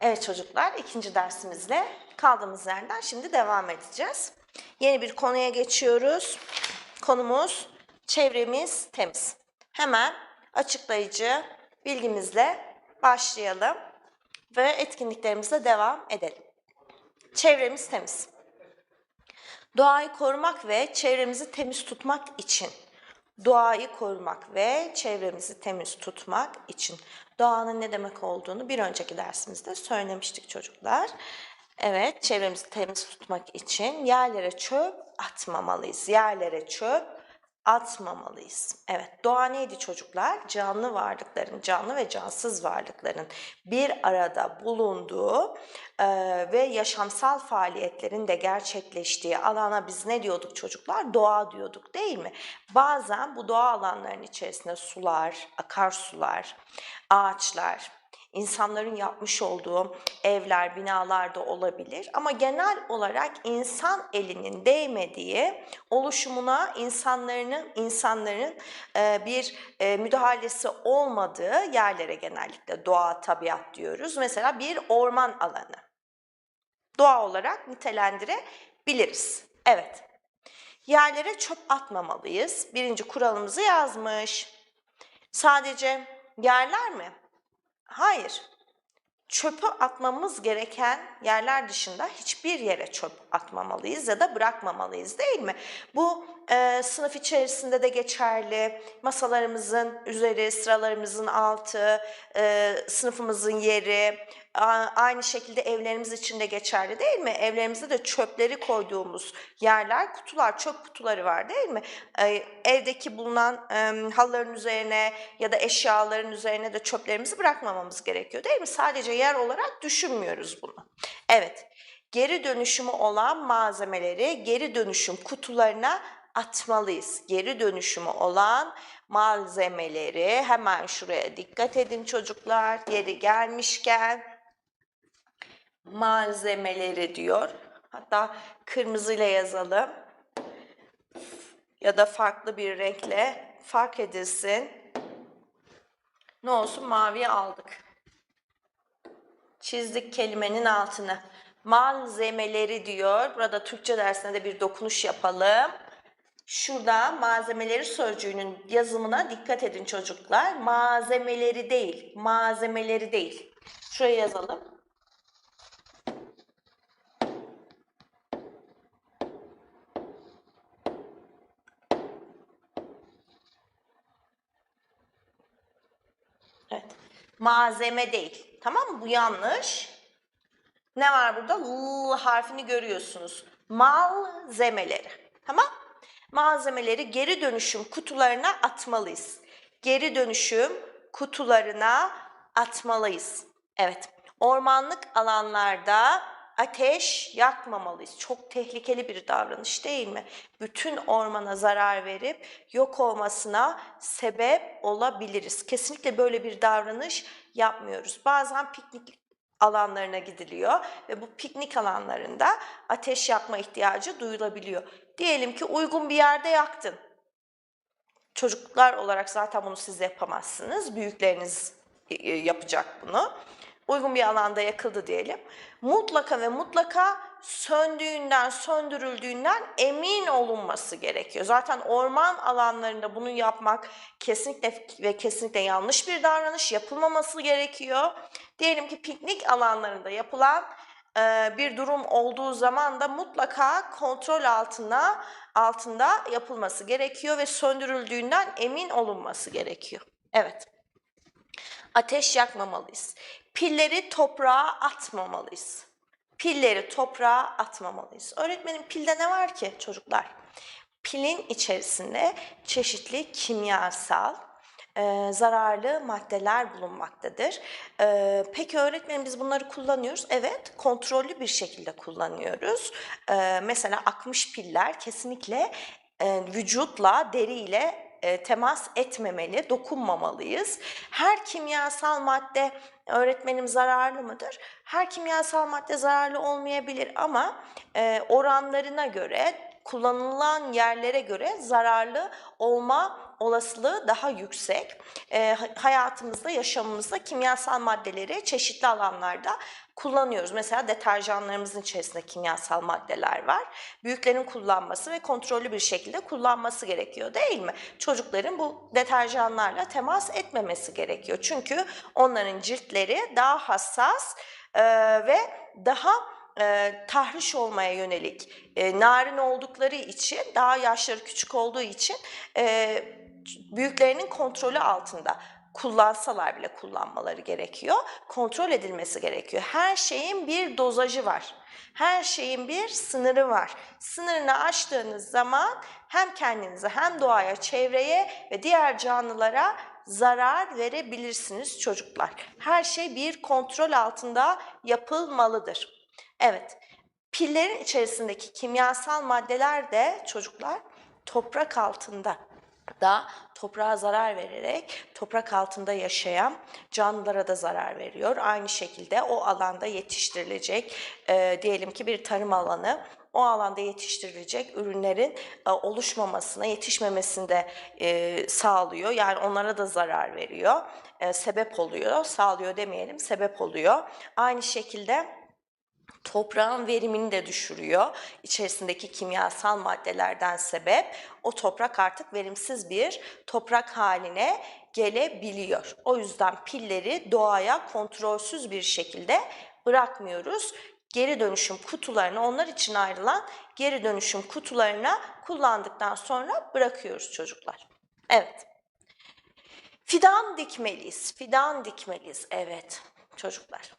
Evet çocuklar ikinci dersimizle kaldığımız yerden şimdi devam edeceğiz. Yeni bir konuya geçiyoruz. Konumuz çevremiz temiz. Hemen açıklayıcı bilgimizle başlayalım ve etkinliklerimize devam edelim. Çevremiz temiz. Doğayı korumak ve çevremizi temiz tutmak için doğayı korumak ve çevremizi temiz tutmak için doğanın ne demek olduğunu bir önceki dersimizde söylemiştik çocuklar. Evet, çevremizi temiz tutmak için yerlere çöp atmamalıyız. Yerlere çöp atmamalıyız. Evet, doğa neydi çocuklar? Canlı varlıkların, canlı ve cansız varlıkların bir arada bulunduğu e, ve yaşamsal faaliyetlerin de gerçekleştiği alana biz ne diyorduk çocuklar? Doğa diyorduk değil mi? Bazen bu doğa alanlarının içerisinde sular, akarsular, ağaçlar, insanların yapmış olduğu evler, binalar da olabilir. Ama genel olarak insan elinin değmediği oluşumuna insanların insanların e, bir e, müdahalesi olmadığı yerlere genellikle doğa, tabiat diyoruz. Mesela bir orman alanı. Doğa olarak nitelendirebiliriz. Evet. Yerlere çöp atmamalıyız. Birinci kuralımızı yazmış. Sadece yerler mi? Hayır. Çöpü atmamız gereken yerler dışında hiçbir yere çöp atmamalıyız ya da bırakmamalıyız değil mi? Bu e, sınıf içerisinde de geçerli. Masalarımızın üzeri, sıralarımızın altı, e, sınıfımızın yeri, aynı şekilde evlerimiz için de geçerli değil mi? Evlerimizde de çöpleri koyduğumuz yerler, kutular, çöp kutuları var değil mi? E, evdeki bulunan e, halıların üzerine ya da eşyaların üzerine de çöplerimizi bırakmamamız gerekiyor değil mi? Sadece yer olarak düşünmüyoruz bunu. Evet, geri dönüşümü olan malzemeleri geri dönüşüm kutularına atmalıyız. Geri dönüşümü olan malzemeleri hemen şuraya dikkat edin çocuklar. Yeri gelmişken malzemeleri diyor. Hatta kırmızıyla yazalım. Ya da farklı bir renkle fark edilsin. Ne olsun maviye aldık. Çizdik kelimenin altını. Malzemeleri diyor. Burada Türkçe dersinde de bir dokunuş yapalım. Şurada malzemeleri sözcüğünün yazımına dikkat edin çocuklar. Malzemeleri değil, malzemeleri değil. Şuraya yazalım. Evet. Malzeme değil. Tamam mı? Bu yanlış. Ne var burada? L harfini görüyorsunuz. Malzemeleri. Tamam? Malzemeleri geri dönüşüm kutularına atmalıyız. Geri dönüşüm kutularına atmalıyız. Evet. Ormanlık alanlarda ateş yakmamalıyız. Çok tehlikeli bir davranış değil mi? Bütün ormana zarar verip yok olmasına sebep olabiliriz. Kesinlikle böyle bir davranış yapmıyoruz. Bazen piknik alanlarına gidiliyor ve bu piknik alanlarında ateş yakma ihtiyacı duyulabiliyor. Diyelim ki uygun bir yerde yaktın. Çocuklar olarak zaten bunu siz yapamazsınız. Büyükleriniz e, yapacak bunu. Uygun bir alanda yakıldı diyelim. Mutlaka ve mutlaka söndüğünden, söndürüldüğünden emin olunması gerekiyor. Zaten orman alanlarında bunu yapmak kesinlikle ve kesinlikle yanlış bir davranış. Yapılmaması gerekiyor. Diyelim ki piknik alanlarında yapılan e, bir durum olduğu zaman da mutlaka kontrol altına altında yapılması gerekiyor ve söndürüldüğünden emin olunması gerekiyor. Evet. Ateş yakmamalıyız. Pilleri toprağa atmamalıyız. Pilleri toprağa atmamalıyız. Öğretmenim pilde ne var ki çocuklar? Pilin içerisinde çeşitli kimyasal, e, zararlı maddeler bulunmaktadır. E, peki öğretmenim biz bunları kullanıyoruz. Evet, kontrollü bir şekilde kullanıyoruz. E, mesela akmış piller kesinlikle e, vücutla, deriyle e, temas etmemeli, dokunmamalıyız. Her kimyasal madde öğretmenim zararlı mıdır? Her kimyasal madde zararlı olmayabilir ama e, oranlarına göre kullanılan yerlere göre zararlı olma olasılığı daha yüksek. E, ha- hayatımızda, yaşamımızda kimyasal maddeleri çeşitli alanlarda kullanıyoruz. Mesela deterjanlarımızın içerisinde kimyasal maddeler var. Büyüklerin kullanması ve kontrollü bir şekilde kullanması gerekiyor değil mi? Çocukların bu deterjanlarla temas etmemesi gerekiyor. Çünkü onların ciltleri daha hassas e, ve daha e, tahriş olmaya yönelik e, narin oldukları için, daha yaşları küçük olduğu için e, büyüklerinin kontrolü altında kullansalar bile kullanmaları gerekiyor. Kontrol edilmesi gerekiyor. Her şeyin bir dozajı var. Her şeyin bir sınırı var. Sınırını aştığınız zaman hem kendinize hem doğaya, çevreye ve diğer canlılara zarar verebilirsiniz çocuklar. Her şey bir kontrol altında yapılmalıdır. Evet, pillerin içerisindeki kimyasal maddeler de çocuklar toprak altında da toprağa zarar vererek toprak altında yaşayan canlılara da zarar veriyor. Aynı şekilde o alanda yetiştirilecek e, diyelim ki bir tarım alanı o alanda yetiştirilecek ürünlerin e, oluşmamasına, yetişmemesini de e, sağlıyor. Yani onlara da zarar veriyor, e, sebep oluyor, sağlıyor demeyelim, sebep oluyor. Aynı şekilde toprağın verimini de düşürüyor. İçerisindeki kimyasal maddelerden sebep o toprak artık verimsiz bir toprak haline gelebiliyor. O yüzden pilleri doğaya kontrolsüz bir şekilde bırakmıyoruz. Geri dönüşüm kutularına, onlar için ayrılan geri dönüşüm kutularına kullandıktan sonra bırakıyoruz çocuklar. Evet. Fidan dikmeliyiz. Fidan dikmeliyiz. Evet çocuklar.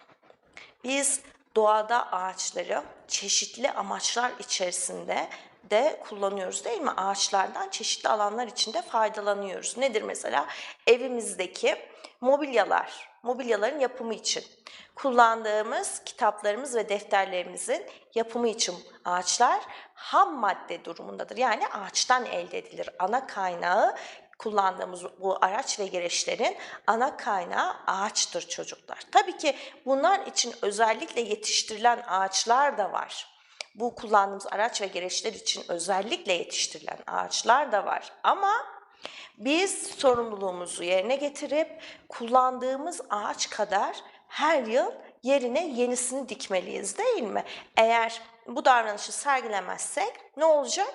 Biz doğada ağaçları çeşitli amaçlar içerisinde de kullanıyoruz değil mi? Ağaçlardan çeşitli alanlar içinde faydalanıyoruz. Nedir mesela? Evimizdeki mobilyalar, mobilyaların yapımı için kullandığımız kitaplarımız ve defterlerimizin yapımı için ağaçlar ham madde durumundadır. Yani ağaçtan elde edilir. Ana kaynağı kullandığımız bu araç ve gereçlerin ana kaynağı ağaçtır çocuklar. Tabii ki bunlar için özellikle yetiştirilen ağaçlar da var. Bu kullandığımız araç ve gereçler için özellikle yetiştirilen ağaçlar da var. Ama biz sorumluluğumuzu yerine getirip kullandığımız ağaç kadar her yıl yerine yenisini dikmeliyiz değil mi? Eğer bu davranışı sergilemezsek ne olacak?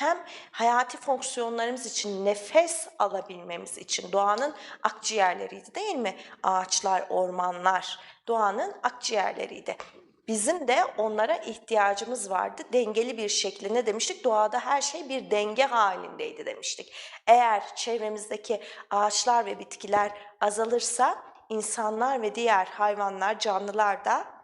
Hem hayati fonksiyonlarımız için nefes alabilmemiz için doğanın akciğerleriydi değil mi? Ağaçlar, ormanlar doğanın akciğerleriydi. Bizim de onlara ihtiyacımız vardı. Dengeli bir şekilde demiştik? Doğada her şey bir denge halindeydi demiştik. Eğer çevremizdeki ağaçlar ve bitkiler azalırsa insanlar ve diğer hayvanlar, canlılar da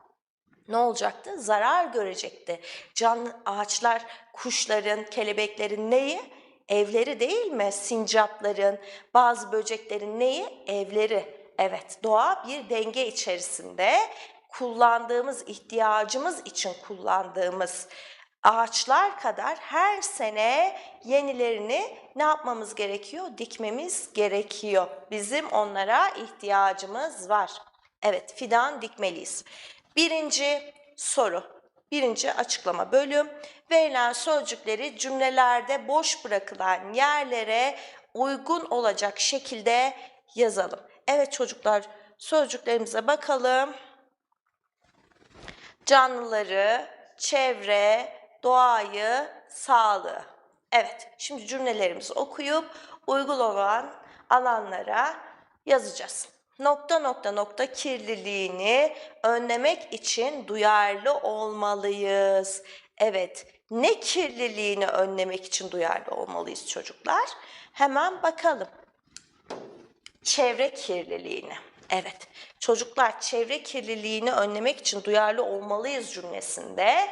ne olacaktı? Zarar görecekti. Canlı ağaçlar, kuşların, kelebeklerin neyi? Evleri değil mi? Sincapların, bazı böceklerin neyi? Evleri. Evet, doğa bir denge içerisinde kullandığımız, ihtiyacımız için kullandığımız ağaçlar kadar her sene yenilerini ne yapmamız gerekiyor? Dikmemiz gerekiyor. Bizim onlara ihtiyacımız var. Evet, fidan dikmeliyiz. Birinci soru, birinci açıklama bölüm. Verilen sözcükleri cümlelerde boş bırakılan yerlere uygun olacak şekilde yazalım. Evet çocuklar, sözcüklerimize bakalım. Canlıları, çevre, doğayı, sağlığı. Evet, şimdi cümlelerimizi okuyup uygun olan alanlara yazacağız. Nokta nokta nokta kirliliğini önlemek için duyarlı olmalıyız. Evet, ne kirliliğini önlemek için duyarlı olmalıyız çocuklar? Hemen bakalım. Çevre kirliliğini. Evet, çocuklar çevre kirliliğini önlemek için duyarlı olmalıyız cümlesinde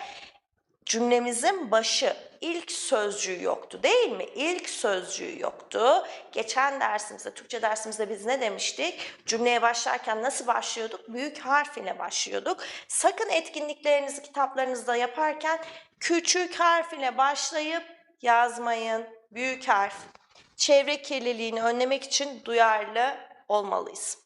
cümlemizin başı ilk sözcüğü yoktu değil mi? İlk sözcüğü yoktu. Geçen dersimizde, Türkçe dersimizde biz ne demiştik? Cümleye başlarken nasıl başlıyorduk? Büyük harf ile başlıyorduk. Sakın etkinliklerinizi kitaplarınızda yaparken küçük harf ile başlayıp yazmayın. Büyük harf. Çevre kirliliğini önlemek için duyarlı olmalıyız.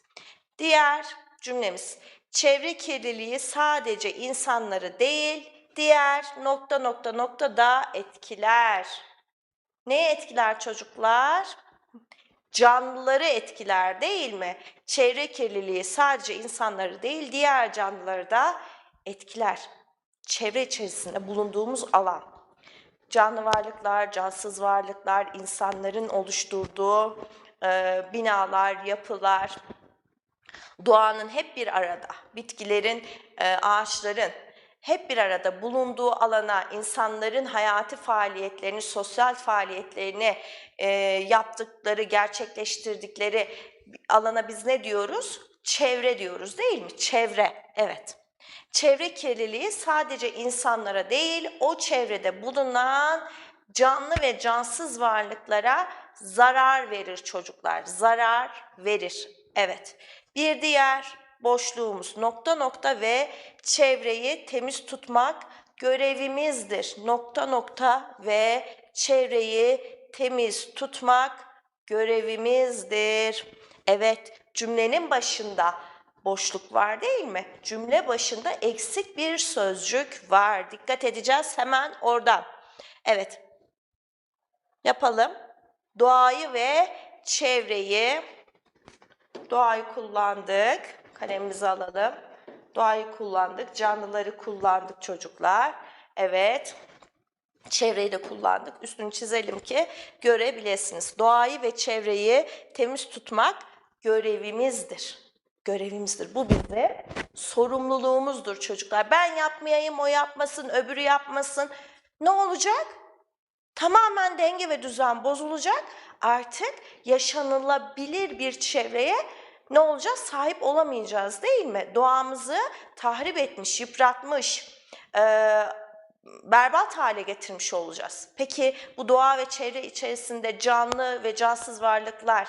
Diğer cümlemiz çevre kirliliği sadece insanları değil, diğer nokta nokta nokta da etkiler. Neye etkiler çocuklar? canlıları etkiler değil mi? Çevre kirliliği sadece insanları değil diğer canlıları da etkiler. Çevre içerisinde bulunduğumuz alan. Canlı varlıklar, cansız varlıklar, insanların oluşturduğu e, binalar, yapılar, doğanın hep bir arada, bitkilerin, e, ağaçların hep bir arada bulunduğu alana insanların hayati faaliyetlerini, sosyal faaliyetlerini e, yaptıkları, gerçekleştirdikleri alana biz ne diyoruz? Çevre diyoruz değil mi? Çevre, evet. Çevre kirliliği sadece insanlara değil, o çevrede bulunan canlı ve cansız varlıklara zarar verir çocuklar. Zarar verir. Evet. Bir diğer boşluğumuz nokta nokta ve çevreyi temiz tutmak görevimizdir. Nokta nokta ve çevreyi temiz tutmak görevimizdir. Evet, cümlenin başında boşluk var değil mi? Cümle başında eksik bir sözcük var. Dikkat edeceğiz hemen oradan. Evet. Yapalım. Doğayı ve çevreyi doğayı kullandık. Kalemimizi alalım. Doğayı kullandık, canlıları kullandık çocuklar. Evet. Çevreyi de kullandık. Üstünü çizelim ki görebilirsiniz. Doğayı ve çevreyi temiz tutmak görevimizdir. Görevimizdir. Bu bizim sorumluluğumuzdur çocuklar. Ben yapmayayım, o yapmasın, öbürü yapmasın. Ne olacak? Tamamen denge ve düzen bozulacak. Artık yaşanılabilir bir çevreye ne olacağız? Sahip olamayacağız değil mi? Doğamızı tahrip etmiş, yıpratmış, e, berbat hale getirmiş olacağız. Peki bu doğa ve çevre içerisinde canlı ve cansız varlıklar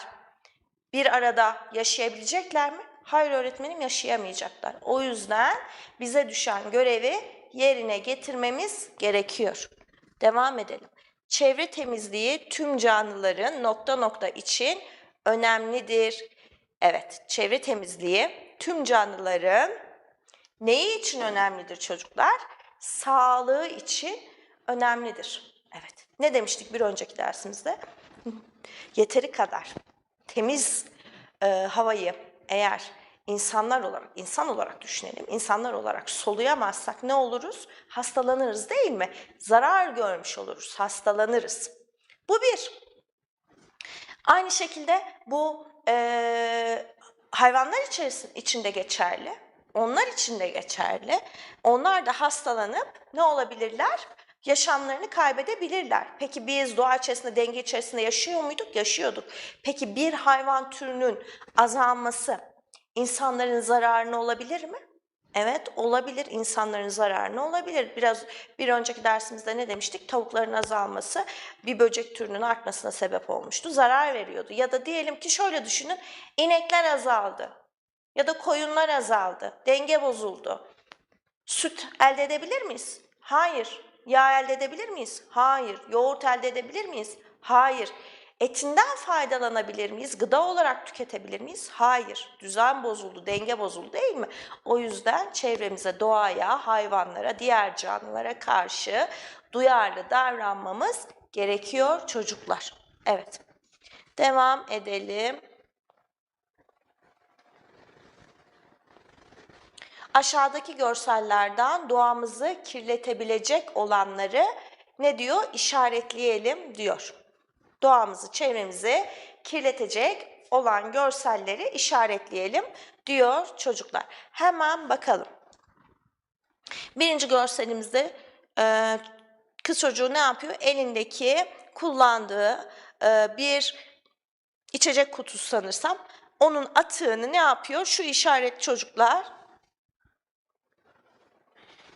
bir arada yaşayabilecekler mi? Hayır öğretmenim yaşayamayacaklar. O yüzden bize düşen görevi yerine getirmemiz gerekiyor. Devam edelim. Çevre temizliği tüm canlıların nokta nokta için önemlidir. Evet, çevre temizliği tüm canlıların neyi için önemlidir çocuklar? Sağlığı için önemlidir. Evet. Ne demiştik bir önceki dersimizde? Yeteri kadar temiz e, havayı eğer insanlar olarak, insan olarak düşünelim, insanlar olarak soluyamazsak ne oluruz? Hastalanırız değil mi? Zarar görmüş oluruz, hastalanırız. Bu bir. Aynı şekilde bu e, hayvanlar içerisinde içinde geçerli. Onlar için de geçerli. Onlar da hastalanıp ne olabilirler? Yaşamlarını kaybedebilirler. Peki biz doğa içerisinde, denge içerisinde yaşıyor muyduk? Yaşıyorduk. Peki bir hayvan türünün azalması insanların zararına olabilir mi? Evet olabilir insanların zararına olabilir. Biraz bir önceki dersimizde ne demiştik? Tavukların azalması bir böcek türünün artmasına sebep olmuştu. Zarar veriyordu. Ya da diyelim ki şöyle düşünün. inekler azaldı. Ya da koyunlar azaldı. Denge bozuldu. Süt elde edebilir miyiz? Hayır. Yağ elde edebilir miyiz? Hayır. Yoğurt elde edebilir miyiz? Hayır. Etinden faydalanabilir miyiz? Gıda olarak tüketebilir miyiz? Hayır. Düzen bozuldu, denge bozuldu değil mi? O yüzden çevremize, doğaya, hayvanlara, diğer canlılara karşı duyarlı davranmamız gerekiyor çocuklar. Evet. Devam edelim. Aşağıdaki görsellerden doğamızı kirletebilecek olanları ne diyor? İşaretleyelim diyor doğamızı, çevremizi kirletecek olan görselleri işaretleyelim diyor çocuklar. Hemen bakalım. Birinci görselimizde e, kız çocuğu ne yapıyor? Elindeki kullandığı e, bir içecek kutusu sanırsam onun atığını ne yapıyor? Şu işaret çocuklar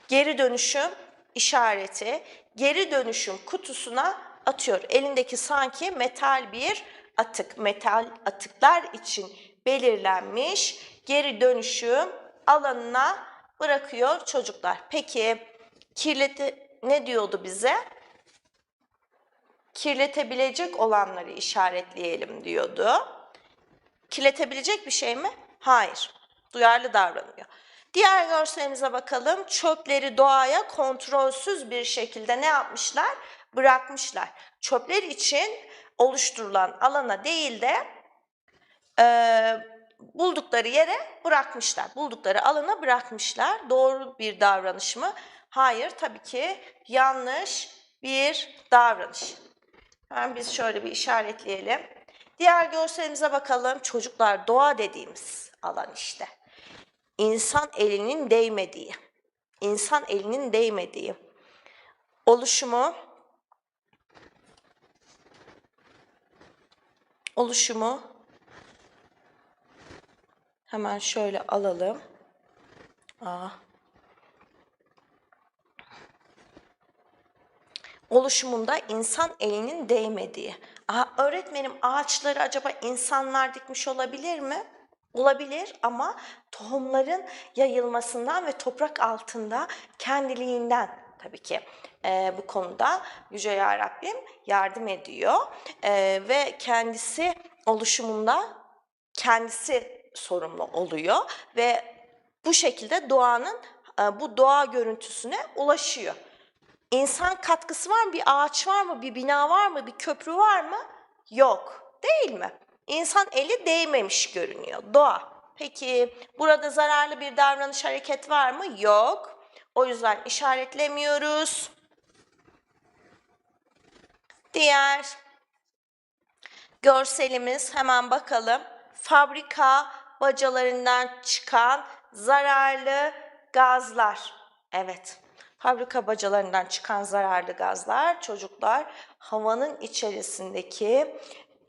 geri dönüşüm işareti geri dönüşüm kutusuna atıyor. Elindeki sanki metal bir atık, metal atıklar için belirlenmiş geri dönüşüm alanına bırakıyor çocuklar. Peki kirleti ne diyordu bize? Kirletebilecek olanları işaretleyelim diyordu. Kirletebilecek bir şey mi? Hayır. Duyarlı davranıyor. Diğer görselimize bakalım. Çöpleri doğaya kontrolsüz bir şekilde ne yapmışlar? Bırakmışlar. Çöpler için oluşturulan alana değil de e, buldukları yere bırakmışlar. Buldukları alana bırakmışlar. Doğru bir davranış mı? Hayır, tabii ki yanlış bir davranış. Hemen biz şöyle bir işaretleyelim. Diğer görselimize bakalım. Çocuklar doğa dediğimiz alan işte. İnsan elinin değmediği, insan elinin değmediği oluşumu oluşumu hemen şöyle alalım. Aa. oluşumunda insan elinin değmediği. Aa, öğretmenim ağaçları acaba insanlar dikmiş olabilir mi? Olabilir ama tohumların yayılmasından ve toprak altında kendiliğinden tabii ki e, bu konuda Yüce Ya Rabbim yardım ediyor E, ve kendisi oluşumunda kendisi sorumlu oluyor ve bu şekilde doğanın e, bu doğa görüntüsüne ulaşıyor. İnsan katkısı var mı? Bir ağaç var mı? Bir bina var mı? Bir köprü var mı? Yok. Değil mi? İnsan eli değmemiş görünüyor. Doğa. Peki burada zararlı bir davranış hareket var mı? Yok. O yüzden işaretlemiyoruz. Diğer görselimiz hemen bakalım. Fabrika bacalarından çıkan zararlı gazlar. Evet. Fabrika bacalarından çıkan zararlı gazlar çocuklar havanın içerisindeki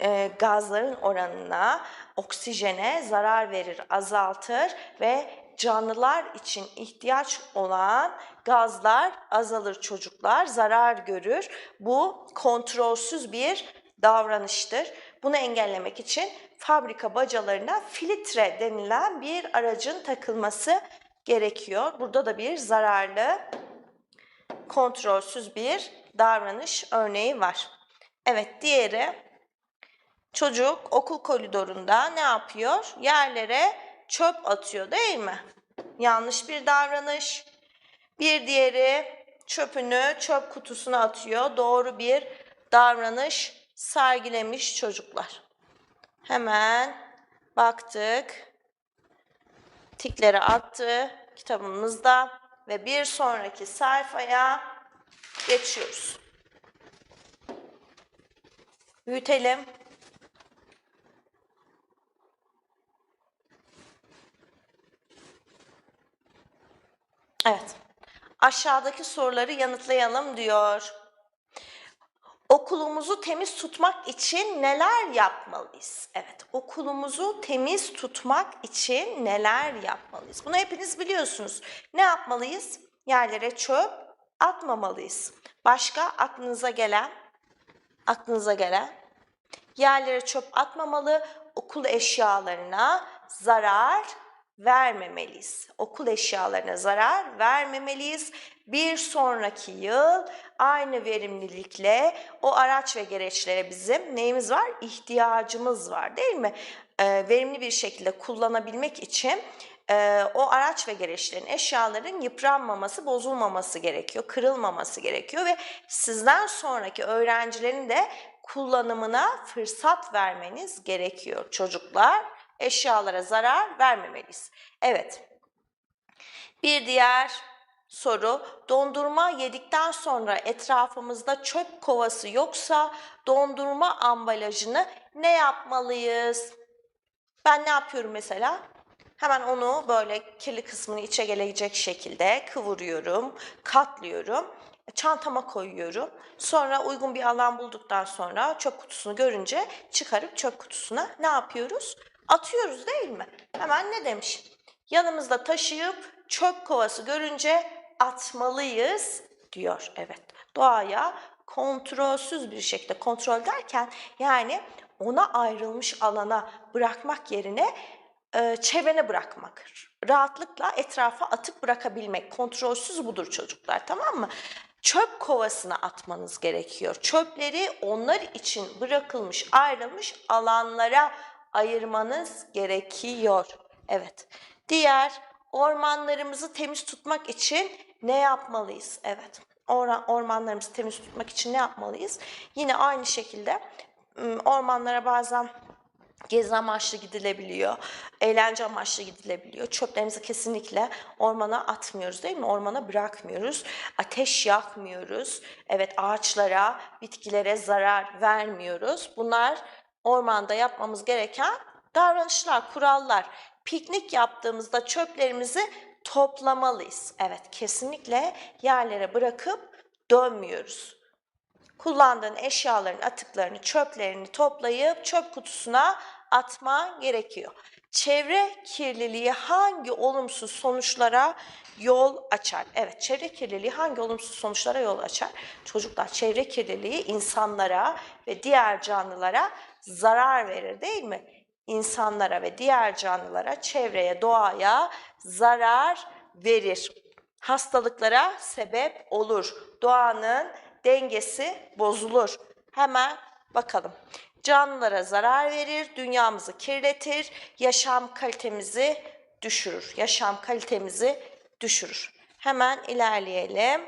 e, gazların oranına, oksijene zarar verir, azaltır ve canlılar için ihtiyaç olan gazlar azalır çocuklar, zarar görür. Bu kontrolsüz bir davranıştır. Bunu engellemek için fabrika bacalarına filtre denilen bir aracın takılması gerekiyor. Burada da bir zararlı kontrolsüz bir davranış örneği var. Evet diğeri çocuk okul koridorunda ne yapıyor? Yerlere çöp atıyor değil mi? Yanlış bir davranış. Bir diğeri çöpünü çöp kutusuna atıyor. Doğru bir davranış sergilemiş çocuklar. Hemen baktık. Tikleri attı kitabımızda ve bir sonraki sayfaya geçiyoruz. Büyütelim. Evet. Aşağıdaki soruları yanıtlayalım diyor. Okulumuzu temiz tutmak için neler yapmalıyız? Evet, okulumuzu temiz tutmak için neler yapmalıyız? Bunu hepiniz biliyorsunuz. Ne yapmalıyız? Yerlere çöp atmamalıyız. Başka aklınıza gelen, aklınıza gelen yerlere çöp atmamalı, okul eşyalarına zarar vermemeliyiz. Okul eşyalarına zarar vermemeliyiz. Bir sonraki yıl aynı verimlilikle o araç ve gereçlere bizim neyimiz var? İhtiyacımız var değil mi? Ee, verimli bir şekilde kullanabilmek için e, o araç ve gereçlerin, eşyaların yıpranmaması, bozulmaması gerekiyor, kırılmaması gerekiyor ve sizden sonraki öğrencilerin de kullanımına fırsat vermeniz gerekiyor çocuklar eşyalara zarar vermemeliyiz. Evet. Bir diğer soru. Dondurma yedikten sonra etrafımızda çöp kovası yoksa dondurma ambalajını ne yapmalıyız? Ben ne yapıyorum mesela? Hemen onu böyle kirli kısmını içe gelecek şekilde kıvırıyorum, katlıyorum, çantama koyuyorum. Sonra uygun bir alan bulduktan sonra çöp kutusunu görünce çıkarıp çöp kutusuna ne yapıyoruz? Atıyoruz değil mi? Hemen ne demiş? Yanımızda taşıyıp çöp kovası görünce atmalıyız diyor. Evet doğaya kontrolsüz bir şekilde kontrol derken yani ona ayrılmış alana bırakmak yerine e, çevrene bırakmak. Rahatlıkla etrafa atıp bırakabilmek. Kontrolsüz budur çocuklar tamam mı? Çöp kovasına atmanız gerekiyor. Çöpleri onlar için bırakılmış, ayrılmış alanlara ayırmanız gerekiyor. Evet. Diğer ormanlarımızı temiz tutmak için ne yapmalıyız? Evet. Ormanlarımızı temiz tutmak için ne yapmalıyız? Yine aynı şekilde ormanlara bazen gezi amaçlı gidilebiliyor, eğlence amaçlı gidilebiliyor. Çöplerimizi kesinlikle ormana atmıyoruz değil mi? Ormana bırakmıyoruz. Ateş yakmıyoruz. Evet ağaçlara, bitkilere zarar vermiyoruz. Bunlar ormanda yapmamız gereken davranışlar, kurallar. Piknik yaptığımızda çöplerimizi toplamalıyız. Evet kesinlikle yerlere bırakıp dönmüyoruz kullandığın eşyaların atıklarını, çöplerini toplayıp çöp kutusuna atman gerekiyor. Çevre kirliliği hangi olumsuz sonuçlara yol açar? Evet, çevre kirliliği hangi olumsuz sonuçlara yol açar? Çocuklar, çevre kirliliği insanlara ve diğer canlılara zarar verir değil mi? İnsanlara ve diğer canlılara, çevreye, doğaya zarar verir. Hastalıklara sebep olur. Doğanın dengesi bozulur. Hemen bakalım. Canlılara zarar verir, dünyamızı kirletir, yaşam kalitemizi düşürür. Yaşam kalitemizi düşürür. Hemen ilerleyelim.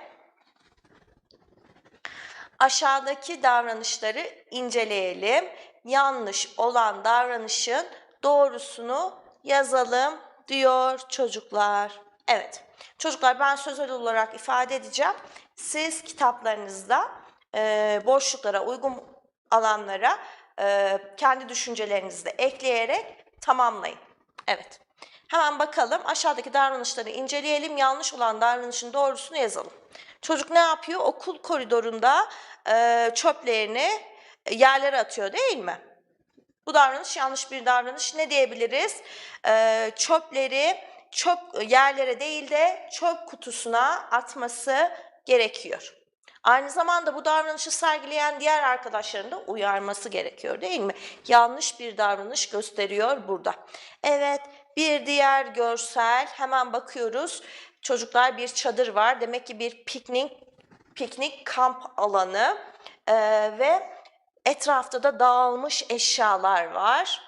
Aşağıdaki davranışları inceleyelim. Yanlış olan davranışın doğrusunu yazalım diyor çocuklar. Evet. Çocuklar ben sözel olarak ifade edeceğim. Siz kitaplarınızda e, boşluklara, uygun alanlara e, kendi düşüncelerinizi de ekleyerek tamamlayın. Evet. Hemen bakalım aşağıdaki davranışları inceleyelim. Yanlış olan davranışın doğrusunu yazalım. Çocuk ne yapıyor? Okul koridorunda e, çöplerini yerlere atıyor değil mi? Bu davranış yanlış bir davranış. Ne diyebiliriz? E, çöpleri çöp yerlere değil de çöp kutusuna atması gerekiyor. Aynı zamanda bu davranışı sergileyen diğer arkadaşların da uyarması gerekiyor değil mi? Yanlış bir davranış gösteriyor burada. Evet bir diğer görsel hemen bakıyoruz. Çocuklar bir çadır var. Demek ki bir piknik piknik kamp alanı Ee, ve etrafta da dağılmış eşyalar var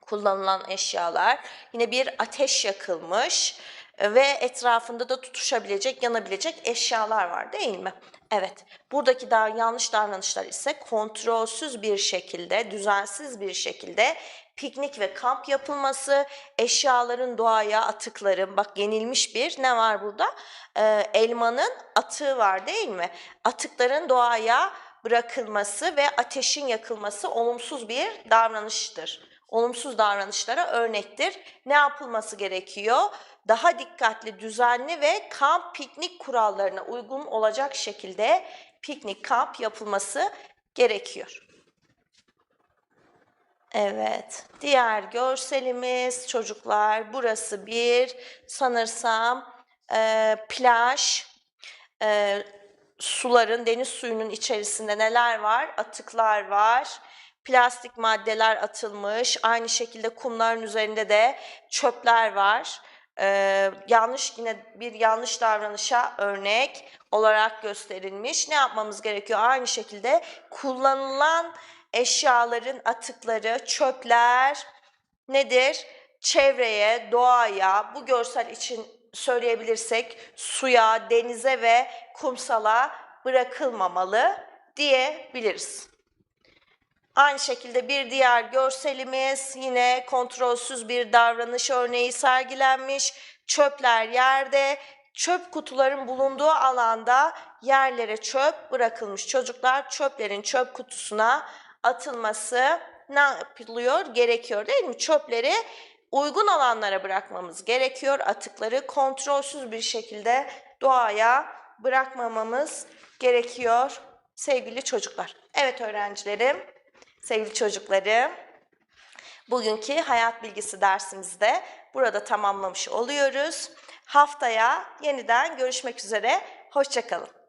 kullanılan eşyalar. Yine bir ateş yakılmış ve etrafında da tutuşabilecek, yanabilecek eşyalar var değil mi? Evet. Buradaki daha yanlış davranışlar ise kontrolsüz bir şekilde, düzensiz bir şekilde piknik ve kamp yapılması, eşyaların doğaya atıkların, bak yenilmiş bir ne var burada? Ee, elmanın atığı var değil mi? Atıkların doğaya bırakılması ve ateşin yakılması olumsuz bir davranıştır olumsuz davranışlara örnektir. Ne yapılması gerekiyor? Daha dikkatli, düzenli ve kamp piknik kurallarına uygun olacak şekilde piknik kamp yapılması gerekiyor. Evet, diğer görselimiz çocuklar. Burası bir sanırsam e, plaj. E, suların, deniz suyunun içerisinde neler var? Atıklar var plastik maddeler atılmış. Aynı şekilde kumların üzerinde de çöpler var. Ee, yanlış yine bir yanlış davranışa örnek olarak gösterilmiş. Ne yapmamız gerekiyor? Aynı şekilde kullanılan eşyaların atıkları, çöpler nedir? Çevreye, doğaya, bu görsel için söyleyebilirsek suya, denize ve kumsala bırakılmamalı diyebiliriz. Aynı şekilde bir diğer görselimiz yine kontrolsüz bir davranış örneği sergilenmiş. Çöpler yerde, çöp kutuların bulunduğu alanda yerlere çöp bırakılmış. Çocuklar çöplerin çöp kutusuna atılması ne yapılıyor? Gerekiyor değil mi? Çöpleri uygun alanlara bırakmamız gerekiyor. Atıkları kontrolsüz bir şekilde doğaya bırakmamamız gerekiyor sevgili çocuklar. Evet öğrencilerim sevgili çocuklarım. Bugünkü hayat bilgisi dersimizde burada tamamlamış oluyoruz. Haftaya yeniden görüşmek üzere. Hoşçakalın.